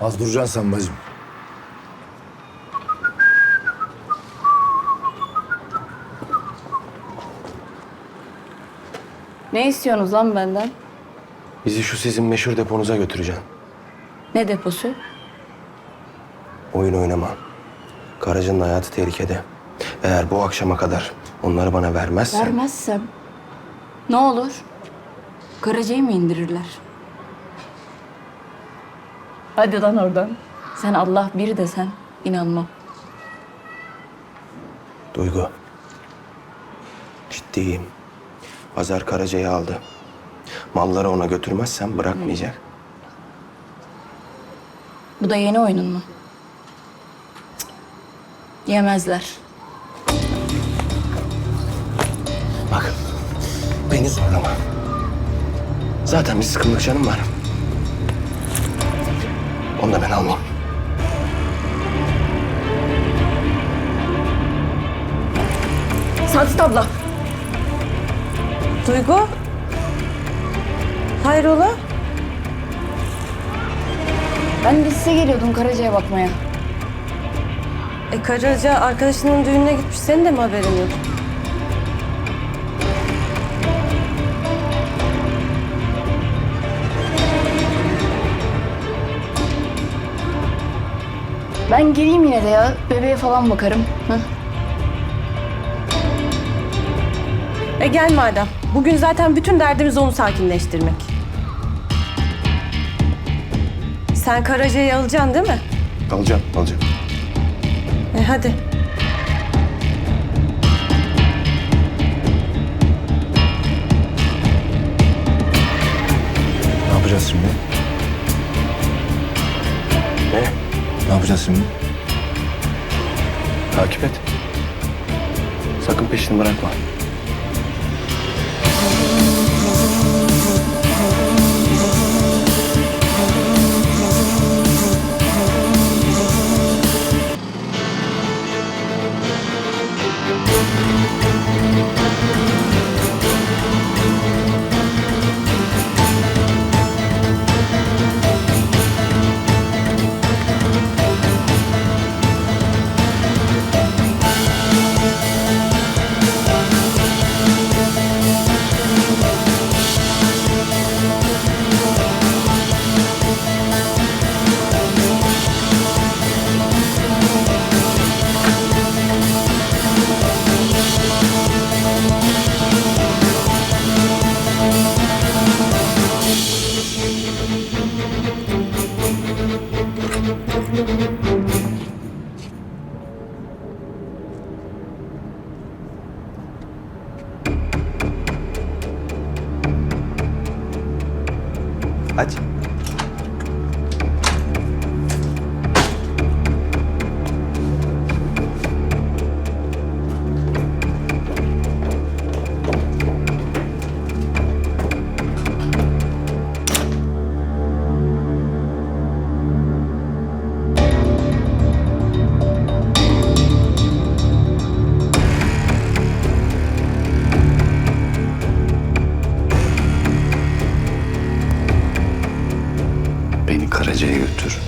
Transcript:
Az duracaksın sen bacım. Ne istiyorsunuz lan benden? Bizi şu sizin meşhur deponuza götüreceksin. Ne deposu? Oyun oynama. Karaca'nın hayatı tehlikede. Eğer bu akşama kadar onları bana vermezsen... Vermezsem ne olur? Karacayı mı indirirler? Hadi lan oradan. Sen Allah bir desen inanmam. Duygu. Ciddiyim. Pazar Karaca'yı aldı. Malları ona götürmezsen bırakmayacak. Bu da yeni oyunun mu? Cık. Yemezler. Bak, beni zorlama. Zaten bir sıkımlık canım var. Onu da ben almayayım. Saadet abla. Duygu? Hayrola? Ben de size geliyordum Karaca'ya bakmaya. E Karaca arkadaşının düğününe gitmiş. Senin de mi haberin yok? Ben geleyim yine de ya. Bebeğe falan bakarım. Hı? E gel madem. Bugün zaten bütün derdimiz onu sakinleştirmek. Sen Karaca'yı alacaksın değil mi? Alacağım, alacağım. E hadi. Ne yapacağız şimdi? Ne? Ne yapacağız şimdi? Takip et. Sakın peşini bırakma. Hadi. Karaca'ya götür.